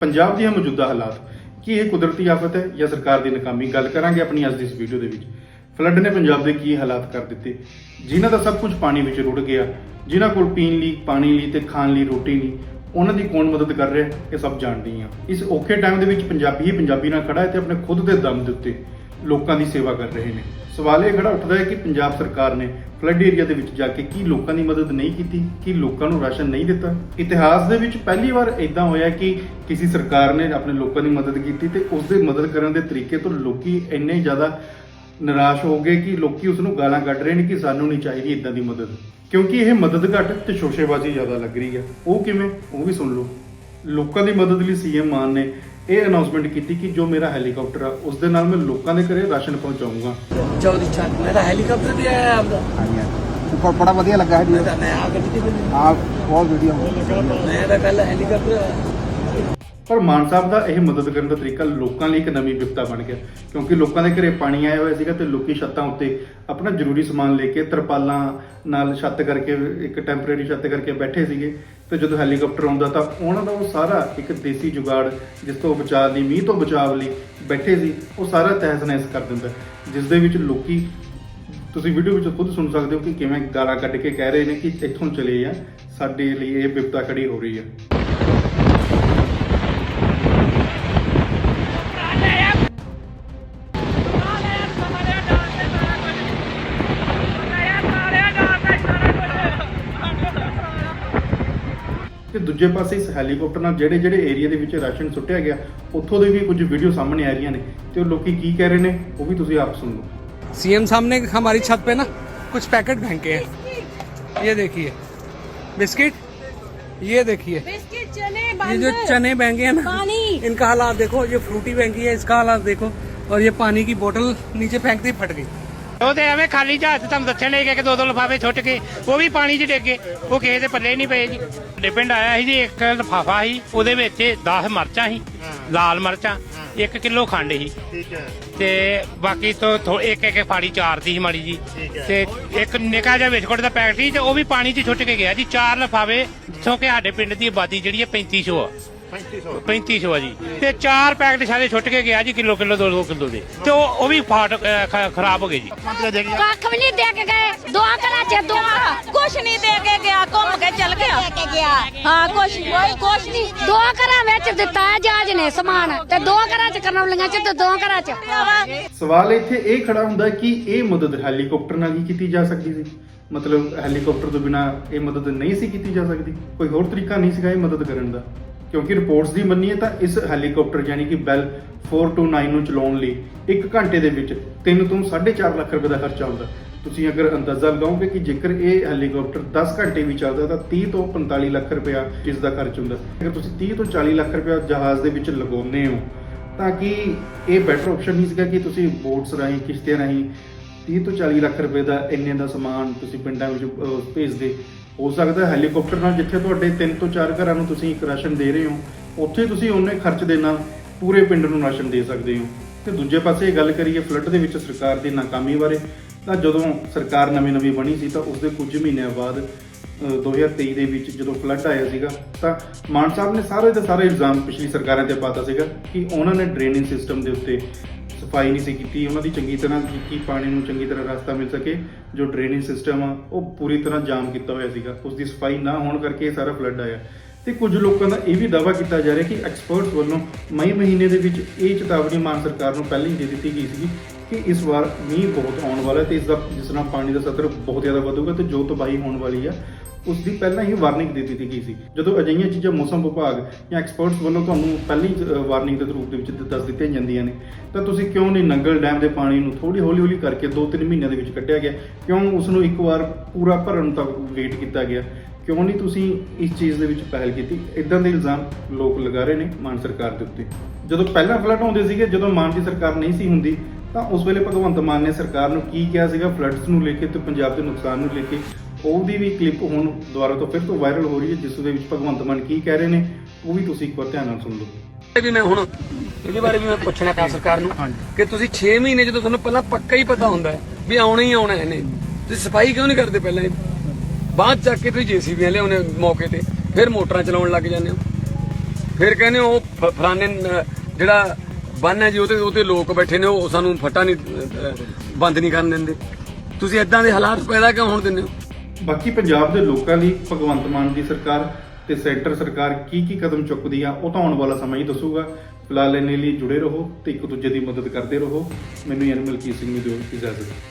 ਪੰਜਾਬ ਦੀਆਂ ਮੌਜੂਦਾ ਹਾਲਾਤ, ਕੀ ਇਹ ਕੁਦਰਤੀ ਆਫਤ ਹੈ ਜਾਂ ਸਰਕਾਰ ਦੀ ਨਾਕਾਮੀ? ਗੱਲ ਕਰਾਂਗੇ ਆਪਣੀ ਅੱਜ ਦੀ ਇਸ ਵੀਡੀਓ ਦੇ ਵਿੱਚ। ਫਲੱਡ ਨੇ ਪੰਜਾਬ ਦੇ ਕੀ ਹਾਲਾਤ ਕਰ ਦਿੱਤੇ? ਜਿਨ੍ਹਾਂ ਦਾ ਸਭ ਕੁਝ ਪਾਣੀ ਵਿੱਚ ਰੁੜ ਗਿਆ, ਜਿਨ੍ਹਾਂ ਕੋਲ ਪੀਣ ਲਈ, ਪਾਣੀ ਲਈ ਤੇ ਖਾਣ ਲਈ ਰੋਟੀ ਨਹੀਂ, ਉਹਨਾਂ ਦੀ ਕੌਣ ਮਦਦ ਕਰ ਰਿਹਾ ਇਹ ਸਭ ਜਾਣਦੀ ਹਾਂ ਇਸ ਔਖੇ ਟਾਈਮ ਦੇ ਵਿੱਚ ਪੰਜਾਬੀ ਹੀ ਪੰਜਾਬੀ ਨਾਲ ਖੜਾ ਹੈ ਤੇ ਆਪਣੇ ਖੁਦ ਦੇ ਦਮ ਦੇ ਉੱਤੇ ਲੋਕਾਂ ਦੀ ਸੇਵਾ ਕਰ ਰਹੇ ਨੇ। ਸਵਾਲ ਇਹ ਖੜਾ ਉੱਠਦਾ ਹੈ ਕਿ ਪੰਜਾਬ ਸਰਕਾਰ ਨੇ ਫਲੱਡ ਏਰੀਆ ਦੇ ਵਿੱਚ ਜਾ ਕੇ ਕੀ ਲੋਕਾਂ ਦੀ ਮਦਦ ਨਹੀਂ ਕੀਤੀ, ਕੀ ਲੋਕਾਂ ਨੂੰ ਰਾਸ਼ਨ ਨਹੀਂ ਦਿੱਤਾ? ਇਤਿਹਾਸ ਦੇ ਵਿੱਚ ਪਹਿਲੀ ਵਾਰ ਇਦਾਂ ਹੋਇਆ ਕਿ ਕਿਸੇ ਸਰਕਾਰ ਨੇ ਆਪਣੇ ਲੋਕਾਂ ਦੀ ਮਦਦ ਕੀਤੀ ਤੇ ਉਸ ਦੇ ਮਦਦ ਕਰਨ ਦੇ ਤਰੀਕੇ ਤੋਂ ਲੋਕੀ ਇੰਨੇ ਜ਼ਿਆਦਾ ਨਿਰਾਸ਼ ਹੋ ਗਏ ਕਿ ਲੋਕੀ ਉਸ ਨੂੰ ਗਾਲਾਂ ਕੱਢ ਰਹੇ ਨੇ ਕਿ ਸਾਨੂੰ ਨਹੀਂ ਚਾਹੀਦੀ ਇਦਾਂ ਦੀ ਮਦਦ। ਕਿਉਂਕਿ ਇਹ ਮਦਦ ਘੱਟ ਤੇ ਸ਼ੋਸ਼ੇਬਾਜ਼ੀ ਜ਼ਿਆਦਾ ਲੱਗ ਰਹੀ ਹੈ। ਉਹ ਕਿਵੇਂ? ਉਹ ਵੀ ਸੁਣ ਲਓ। ਲੋਕਾਂ ਦੀ ਮਦਦ ਲਈ ਸੀਐਮ ਮਾਨ ਨੇ ਇਹ ਅਨਾਉਂਸਮੈਂਟ ਕੀਤੀ ਕਿ ਜੋ ਮੇਰਾ ਹੈਲੀਕਾਪਟਰ ਆ ਉਸ ਦੇ ਨਾਲ ਮੈਂ ਲੋਕਾਂ ਦੇ ਘਰੇ ਰਾਸ਼ਨ ਪਹੁੰਚਾਊਂਗਾ ਚੌਧਰੀ ਚੰਦ ਮੇਰਾ ਹੈਲੀਕਾਪਟਰ ਵੀ ਆਇਆ ਆਪਦਾ। ਹਾਂਜੀ ਉੱਪਰ ਬੜਾ ਵਧੀਆ ਲੱਗਾ ਹੈ ਤਾਂ ਮੈਂ ਆ ਗੱਡੀ ਤੇ ਬੈਠੀ। ਆ ਬਹੁਤ ਵਧੀਆ। ਮੈਂ ਤਾਂ ਪਹਿਲਾਂ ਹੈਲੀਕਾਪਟਰ ਪਰ ਮਾਨ ਸਾਹਿਬ ਦਾ ਇਹ ਮਦਦ ਕਰਨ ਦਾ ਤਰੀਕਾ ਲੋਕਾਂ ਲਈ ਇੱਕ ਨਵੀਂ ਵਿਪਤਾ ਬਣ ਗਿਆ, ਕਿਉਂਕਿ ਲੋਕਾਂ ਦੇ ਘਰੇ ਪਾਣੀ ਆਇਆ ਹੋਇਆ ਸੀਗਾ ਤੇ ਲੋਕੀ ਛੱਤਾਂ ਉੱਤੇ ਆਪਣਾ ਜ਼ਰੂਰੀ ਸਮਾਨ ਲੈ ਕੇ ਤਰਪਾਲਾਂ ਨਾਲ ਛੱਤ ਕਰਕੇ, ਇੱਕ ਟੈਂਪਰੇਰੀ ਛੱਤ ਕਰਕੇ ਬੈਠੇ ਸੀਗੇ। ਤੇ ਜਦੋਂ ਹੈਲੀਕਾਪਟਰ ਆਉਂਦਾ ਤਾਂ ਉਹਨਾਂ ਦਾ ਉਹ ਸਾਰਾ ਇੱਕ ਦੇਸੀ ਜੁਗਾੜ, ਜਿਸ ਤੋਂ ਬਚਾਅ ਲਈ, ਮੀਂਹ ਤੋਂ ਬਚਾਅ ਲਈ ਬੈਠੇ ਸੀ, ਉਹ ਸਾਰਾ ਤਹਿਸ ਨਹਿਸ ਕਰ ਦਿੰਦਾ। ਜਿਸ ਦੇ ਵਿੱਚ ਲੋਕੀ, ਤੁਸੀਂ ਵੀਡੀਓ ਵਿੱਚ ਖੁਦ ਸੁਣ ਸਕਦੇ ਹੋ ਕਿ ਕਿਵੇਂ ਗਾਲਾਂ ਕੱਢ ਕੇ ਕਹਿ ਰਹੇ ਨੇ ਕਿ ਇੱਥੋਂ ਚਲੇ ਆ, ਸਾਡੇ ਲਈ ਇਹ ਵਿਪਤਾ ਖੜੀ ਹੋ ਰਹੀ ਹੈ ਤੇ ਦੂਜੇ ਪਾਸੇ ਇਸ ਹੈਲੀਕਾਪਟਰ ਨਾਲ ਜਿਹੜੇ ਜਿਹੜੇ ਏਰੀਆ ਦੇ ਵਿੱਚ ਰਾਸ਼ਨ ਸੁੱਟਿਆ ਗਿਆ ਉੱਥੋਂ ਦੇ ਵੀ ਕੁਝ ਵੀਡੀਓ ਸਾਹਮਣੇ ਆ ਰਹੀਆਂ ਨੇ ਤੇ ਉਹ ਲੋਕੀ ਕੀ ਕਹਿ ਰਹੇ ਨੇ ਉਹ ਵੀ ਤੁਸੀਂ ਆਪ ਸੁਣ ਲਓ सीएम साहब ने हमारी छत पे ना कुछ पैकेट फेंके हैं ये देखिए बिस्किट ये देखिए बिस्किट चने ये बंद जो चने महंगे हैं ना पानी इनका हालात देखो ये फ्रूटी महंगी है इसका हालात देखो और ये पानी की बोतल नीचे फेंकती फट गई ਉਹ ਤੇ ਐਵੇਂ ਖਾਲੀ ਜਹਾਜ਼ ਤੁਹਾਨੂੰ ਦੱਸਣ ਲੈ ਕਿ ਦੋ ਦੋ ਲਿਫਾਫੇ ਛੁੱਟ ਕੇ ਉਹ ਵੀ ਪਾਣੀ 'ਚ ਡਿੱਗ ਗਏ। ਉਹ ਕਿਸੇ ਦੇ ਪੱਲੇ ਨਹੀਂ ਪਏ ਜੀ। ਸਾਡੇ ਪਿੰਡ ਆਇਆ ਸੀ ਜੀ ਇੱਕ ਲਿਫਾਫਾ ਸੀ ਉਹਦੇ ਵਿੱਚ 10 ਮਰਚਾਂ ਸੀ ਲਾਲ ਮਰਚਾਂ 1 ਕਿਲੋ ਖੰਡ ਸੀ। ਠੀਕ ਹੈ। ਤੇ ਬਾਕੀ ਤੋਂ ਇੱਕ ਇੱਕ ਫਾੜੀ ਚਾਰ ਦੀ ਸੀ ਮਾੜੀ ਜੀ। ਤੇ ਇੱਕ ਨਿੱਕਾ ਜਿਹਾ ਬਿਸਕੁਟ ਦਾ ਪੈਕਟ ਸੀ ਤੇ ਉਹ ਵੀ ਪਾਣੀ 'ਚ ਛੁੱਟ ਕੇ ਗਿਆ ਜੀ। ਚਾਰ ਲਿਫਾਫੇ ਜਿੱਥੋਂ ਕਿ ਸਾਡੇ ਪਿੰਡ ਦੀ ਆਬਾਦੀ ਜਿਹੜੀ ਹੈ 3500 ਆ। 3500 ਆ ਜੀ। ਤੇ ਚਾਰ ਪੈਕਟ ਸਾਰੇ ਛੁੱਟ ਕੇ ਗਿਆ ਜੀ ਕਿਲੋ ਕਿਲੋ 2 ਕਿਲੋ ਦੇ। ਤੇ ਉਹ ਉਹ ਵੀ ਫਾਟ ਖ- ਖਰਾਬ ਹੋ ਗਏ ਜੀ। ਕੱਖ ਵੀ ਨਹੀਂ ਦੇ ਕੇ ਗਏ। ਦੁਆ ਕਰਾ ਚ ਦੁਆ ਕੁਛ ਨਹੀਂ ਦੇ ਕੇ ਗਿਆ। ਘੁੰਮ ਕੇ ਚਲ ਗਿਆ। ਦੇ ਕੇ ਗਿਆ। ਹਾਂ ਕੁਛ ਕੋਈ ਕੁਛ ਨਹੀਂ। ਦੋ ਘਰਾਂ ਵਿੱਚ ਦਿੱਤਾ ਹੈ ਜਹਾਜ਼ ਨੇ ਸਮਾਨ। ਤੇ ਦੋ ਘਰਾਂ ਚ ਕਰਨੌਲੀਆਂ ਚ ਤੇ ਦੋ ਘਰਾਂ ਚ। ਸਵਾਲ ਇੱਥੇ ਇਹ ਖੜਾ ਹੁੰਦਾ ਹੈ ਕਿ ਇਹ ਮਦਦ ਹੈਲੀਕਾਪਟਰ ਨਾਲ ਹੀ ਕੀਤੀ ਜਾ ਸਕਦੀ ਸੀ? ਮਤਲਬ ਹੈਲੀਕਾਪਟਰ ਤੋਂ ਬਿਨਾ ਇਹ ਮਦਦ ਨਹੀਂ ਸੀ ਕੀਤੀ ਜਾ ਸਕਦੀ? ਕੋਈ ਹੋਰ ਤਰੀਕਾ ਨਹੀਂ ਸੀਗਾ ਇਹ ਮਦਦ ਕਰਨ ਦਾ? ਕਿਉਂਕਿ ਰਿਪੋਰਟਸ ਦੀ ਮੰਨੀਏ ਤਾਂ ਇਸ ਹੈਲੀਕਾਪਟਰ ਯਾਨੀ ਕਿ ਬੈਲ 429 ਨੂੰ ਚਲਾਉਣ ਲਈ 1 ਘੰਟੇ ਦੇ ਵਿੱਚ 3 ਤੋਂ 4.5 ਲੱਖ ਰੁਪਏ ਦਾ ਖਰਚਾ ਆਉਂਦਾ। ਤੁਸੀਂ ਅਗਰ ਅੰਦਾਜ਼ਾ ਲਗਾਓਗੇ ਕਿ ਜੇਕਰ ਇਹ ਹੈਲੀਕਾਪਟਰ 10 ਘੰਟੇ ਵੀ ਚੱਲਦਾ ਤਾਂ 30 ਤੋਂ 45 ਲੱਖ ਰੁਪਇਆ ਇਸ ਦਾ ਖਰਚ ਹੁੰਦਾ। ਅਗਰ ਤੁਸੀਂ 30 ਤੋਂ 40 ਲੱਖ ਰੁਪਇਆ ਜਹਾਜ਼ ਦੇ ਵਿੱਚ ਲਗਾਉਂਦੇ ਹੋ, ਤਾਂ ਕਿ ਇਹ ਬੈਟਰ ਆਪਸ਼ਨ ਨਹੀਂ ਸੀਗਾ ਕਿ ਤੁਸੀਂ ਬੋਟਸ ਰਾਹੀਂ, ਕਿਸ਼ਤੀਆਂ ਰਾਹੀਂ 30 ਤੋਂ 40 ਲੱਖ ਰੁਪਏ ਦਾ ਇੰਨੇ ਦਾ ਸਮਾਨ ਤੁਸੀਂ ਪਿੰਡਾਂ ਵਿੱਚ ਭੇਜਦੇ? ਹੋ ਸਕਦਾ ਹੈ ਹੈਲੀਕਾਪਟਰ ਨਾਲ, ਜਿੱਥੇ ਤੁਹਾਡੇ 3 ਤੋਂ 4 ਘਰਾਂ ਨੂੰ ਤੁਸੀਂ ਇੱਕ ਰਾਸ਼ਨ ਦੇ ਰਹੇ ਹੋ, ਉੱਥੇ ਤੁਸੀਂ ਉਹਨੇ ਖਰਚ ਦੇ ਨਾਲ ਪੂਰੇ ਪਿੰਡ ਨੂੰ ਰਾਸ਼ਨ ਦੇ ਸਕਦੇ ਹੋ। ਤੇ ਦੂਜੇ ਪਾਸੇ ਇਹ ਗੱਲ ਕਰੀਏ, ਫਲੱਡ ਦੇ ਵਿੱਚ ਸਰਕਾਰ ਦੀ ਨਾਕਾਮੀ ਬਾਰੇ, ਤਾਂ ਜਦੋਂ ਸਰਕਾਰ ਨਵੀਂ-ਨਵੀਂ ਬਣੀ ਸੀ, ਤਾਂ ਉਸ ਦੇ ਕੁਝ ਮਹੀਨਿਆਂ ਬਾਅਦ ਅਹ 2023 ਦੇ ਵਿੱਚ ਜਦੋਂ ਫਲੱਡ ਆਇਆ ਸੀਗਾ, ਤਾਂ ਮਾਨ ਸਾਹਿਬ ਨੇ ਸਾਰੇ ਦੇ ਸਾਰੇ ਇਲਜ਼ਾਮ ਪਿਛਲੀ ਸਰਕਾਰਾਂ ਤੇ ਪਾਤਾ ਸੀਗਾ ਕਿ ਉਹਨਾਂ ਨੇ ਡਰੇਨਿੰਗ ਸਿਸਟਮ ਦੇ ਉੱਤੇ ਸਫ਼ਾਈ ਨਹੀਂ ਸੀ ਕੀਤੀ, ਉਹਨਾਂ ਦੀ ਚੰਗੀ ਤਰ੍ਹਾਂ ਕਿ ਪਾਣੀ ਨੂੰ ਚੰਗੀ ਤਰ੍ਹਾਂ ਰਸਤਾ ਮਿਲ ਸਕੇ, ਜੋ ਡਰੇਨਿੰਗ ਸਿਸਟਮ ਆ, ਉਹ ਪੂਰੀ ਤਰ੍ਹਾਂ ਜਾਮ ਕੀਤਾ ਹੋਇਆ ਸੀਗਾ। ਉਸ ਦੀ ਸਫ਼ਾਈ ਨਾ ਹੋਣ ਕਰਕੇ ਇਹ ਸਾਰਾ ਫਲੱਡ ਆਇਆ। ਤੇ ਕੁਝ ਲੋਕਾਂ ਦਾ ਇਹ ਵੀ ਦਾਅਵਾ ਕੀਤਾ ਜਾ ਰਿਹਾ ਕਿ ਐਕਸਪਰਟਸ ਵੱਲੋਂ ਮਈ ਮਹੀਨੇ ਦੇ ਵਿੱਚ ਇਹ ਚੇਤਾਵਨੀ ਮਾਨ ਸਰਕਾਰ ਨੂੰ ਪਹਿਲਾਂ ਹੀ ਦੇ ਦਿੱਤੀ ਗਈ ਸੀਗੀ ਕਿ ਇਸ ਵਾਰ ਮੀਂਹ ਬਹੁਤ ਆਉਣ ਵਾਲਾ ਹੈ ਤੇ ਇਸ ਦਾ ਜਿਸ ਨਾਲ ਪਾਣੀ ਦਾ ਸਤਰ ਬਹੁਤ ਜ਼ਿਆਦਾ ਵਧੂਗਾ ਤੇ ਜੋ ਤਬਾਹੀ ਹੋਣ ਵਾਲੀ ਆ। ਉਸ ਦੀ ਪਹਿਲਾਂ ਹੀ ਵਾਰਨਿੰਗ ਦੇ ਦਿੱਤੀ ਗਈ ਸੀ। ਜਦੋਂ ਅਜਿਹੀਆਂ ਚੀਜ਼ਾਂ ਮੌਸਮ ਵਿਭਾਗ ਜਾਂ ਐਕਸਪਰਟਸ ਵੱਲੋਂ ਤੁਹਾਨੂੰ ਪਹਿਲਾਂ ਹੀ ਵਾਰਨਿੰਗ ਦੇ ਰੂਪ ਦੇ ਵਿੱਚ ਦੱਸ ਦਿੱਤੀਆਂ ਜਾਂਦੀਆਂ ਨੇ, ਤਾਂ ਤੁਸੀਂ ਕਿਉਂ ਨਹੀਂ ਨੰਗਲ ਡੈਮ ਦੇ ਪਾਣੀ ਨੂੰ ਥੋੜੀ ਹੌਲੀ ਹੌਲੀ ਕਰਕੇ 2-3 ਮਹੀਨਿਆਂ ਦੇ ਵਿੱਚ ਕੱਢਿਆ ਗਿਆ? ਕਿਉਂ ਉਸ ਨੂੰ ਇੱਕ ਵਾਰ ਪੂਰਾ ਭਰਨ ਤੱਕ ਵੇਟ ਕੀਤਾ ਗਿਆ? ਕਿਉਂ ਨਹੀਂ ਤੁਸੀਂ ਇਸ ਚੀਜ਼ ਦੇ ਵਿੱਚ ਪਹਿਲ ਕੀਤੀ? ਇਦਾਂ ਦੇ ਇਲਜ਼ਾਮ ਲੋਕ ਲਗਾ ਰਹੇ ਨੇ ਮਾਨ ਸਰਕਾਰ ਦੇ ਉੱਤੇ। ਜਦੋਂ ਪਹਿਲਾਂ ਫਲੱਡ ਆਉਂਦੇ ਸੀਗੇ, ਜਦੋਂ ਮਾਨ ਦੀ ਸਰਕਾਰ ਨਹੀਂ ਸੀ ਹੁੰਦੀ, ਤਾਂ ਉਸ ਵੇਲੇ ਭਗਵੰਤ ਮਾਨ ਨੇ ਸਰਕਾਰ ਨੂੰ ਕੀ ਕਿਹਾ ਸੀਗਾ? ਫਲੱਡਸ ਨੂੰ ਲੈ ਕੇ ਤੇ ਪੰਜਾਬ ਦੇ ਨੁਕਸਾਨ ਨੂੰ ਲੈ ਕੇ ਉਹਦੀ ਵੀ ਕਲਿੱਪ ਹੁਣ ਦੁਬਾਰਾ ਤੋਂ ਫਿਰ ਤੋਂ ਵਾਇਰਲ ਹੋ ਰਹੀ ਹੈ ਜਿਸ ਦੇ ਵਿੱਚ ਭਗਵੰਤ ਮਾਨ ਕੀ ਕਹਿ ਰਹੇ ਨੇ ਉਹ ਵੀ ਤੁਸੀਂ ਇੱਕ ਵਾਰ ਧਿਆਨ ਨਾਲ ਸੁਣ ਲਓ। ਇਹ ਵੀ ਮੈਂ ਹੁਣ ਇਹਦੇ ਬਾਰੇ ਵੀ ਮੈਂ ਪੁੱਛਣਾ ਪਿਆ ਸਰਕਾਰ ਨੂੰ ਕਿ ਤੁਸੀਂ 6 ਮਹੀਨੇ ਜਦੋਂ ਤੁਹਾਨੂੰ ਪਹਿਲਾਂ ਪੱਕਾ ਹੀ ਪਤਾ ਹੁੰਦਾ ਹੈ ਵੀ ਆਉਣਾ ਹੀ ਆਉਣਾ ਇਹਨੇ ਤੁਸੀਂ ਸਫ਼ਾਈ ਕਿਉਂ ਨਹੀਂ ਕਰਦੇ ਪਹਿਲਾਂ ਇਹ? ਬਾਅਦ ਚੱਕ ਕੇ ਤੁਸੀਂ ਜੀਸੀਬੀਆਂ ਲਿਆਉਣੇ ਮੌਕੇ ਤੇ ਫਿਰ ਮੋਟਰਾਂ ਚਲਾਉਣ ਲੱਗ ਜਾਂਦੇ ਹੋ। ਫਿਰ ਕਹਿੰਦੇ ਉਹ ਫ- ਫਲਾਣੇ ਨ- ਜਿਹੜਾ ਬੰਨ ਹੈ ਜੀ ਉਹਤੇ ਉਹਤੇ ਲੋਕ ਬੈਠੇ ਨੇ ਉਹ ਸਾਨੂੰ ਫਟਾ ਨਹੀਂ ਬੰਦ ਨਹੀਂ ਕਰਨ ਦਿੰਦੇ। ਤੁਸੀਂ ਇਦਾਂ ਦੇ ਹਾਲਾਤ ਪੈਦਾ ਕਿਉਂ ਹੋਣ ਦਿੰਦੇ ਹੋ? ਬਾਕੀ ਪੰਜਾਬ ਦੇ ਲੋਕਾਂ ਲਈ ਭਗਵੰਤ ਮਾਨ ਦੀ ਸਰਕਾਰ ਤੇ ਸੈਂਟਰ ਸਰਕਾਰ ਕੀ ਕੀ ਕਦਮ ਚੁੱਕਦੀ ਆ, ਉਹ ਤਾਂ ਆਉਣ ਵਾਲਾ ਸਮਾਂ ਹੀ ਦੱਸੂਗਾ। ਫਿਲਹਾਲ ਇਹਨੇ ਲਈ ਜੁੜੇ ਰਹੋ ਤੇ ਇੱਕ ਦੂਜੇ ਦੀ ਮਦਦ ਕਰਦੇ ਰਹੋ। ਮੈਨੂੰ ਐਨਮਲ ਮਲਕੀਤ ਸਿੰਘ ਨੂੰ ਦਿਓ ਇਜਾਜ਼ਤ।